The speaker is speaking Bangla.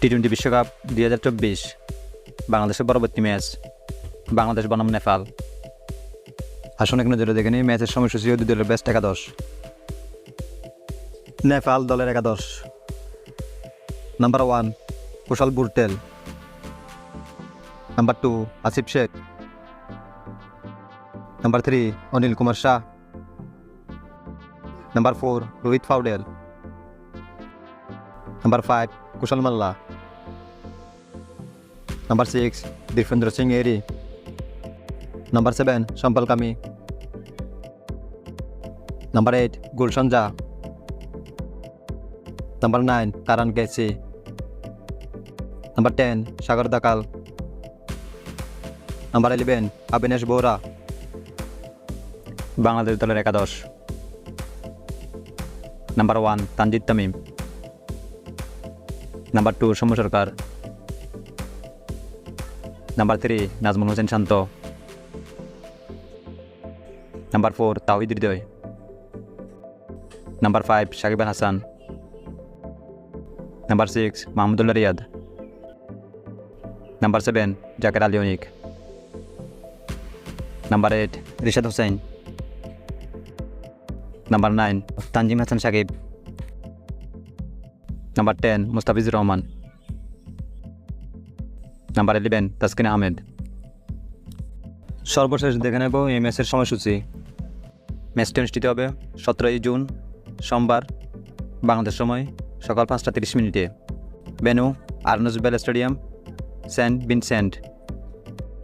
টি টোয়েন্টি বিশ্বকাপ দুই হাজার চব্বিশ, বাংলাদেশের পরবর্তী ম্যাচ, বাংলাদেশ বনাম নেপাল। আসুন এখানে ধরে দেখে নিই, ম্যাচের সময়সূচি দুই দলের বেস্ট একাদশ। নেপাল দলের একাদশ। Number one Kushal Bhurtel. Number two Asif Sheikh. Number three Anil Kumar Shah. Number four Rohit Paudel. Number five Kushal Malla. Number six Dipendra Singh এরি number seven Sompal Kami number eight Gulshan জা number nine Karan KC number ten Sagar Dhakal number eleven Abinash Bohara Bangladesh দলের একাদশ number one Tanzid Tamim number two Soumya Sarkar number three Najmul Hossain Shanto number four Towhid Hridoy number five Shakib Hasan number six Mahmudullah Riyad number seven Jaker Ali Anik number eight Rishad Hossain number nine Tanzim Hasan Sakib number ten Mustafizur Rahman number eleven Taskin Ahmed সর্বশেষ দেখে নেব এই ম্যাচের সময়সূচি। ম্যাচটি অনুষ্ঠিত হবে সতেরোই জুন, সোমবার, বাংলাদেশ সময় সকাল পাঁচটা তিরিশ মিনিটে। বেনু আর্নস স্টেডিয়াম, সেন্ট ভিনসেন্ট।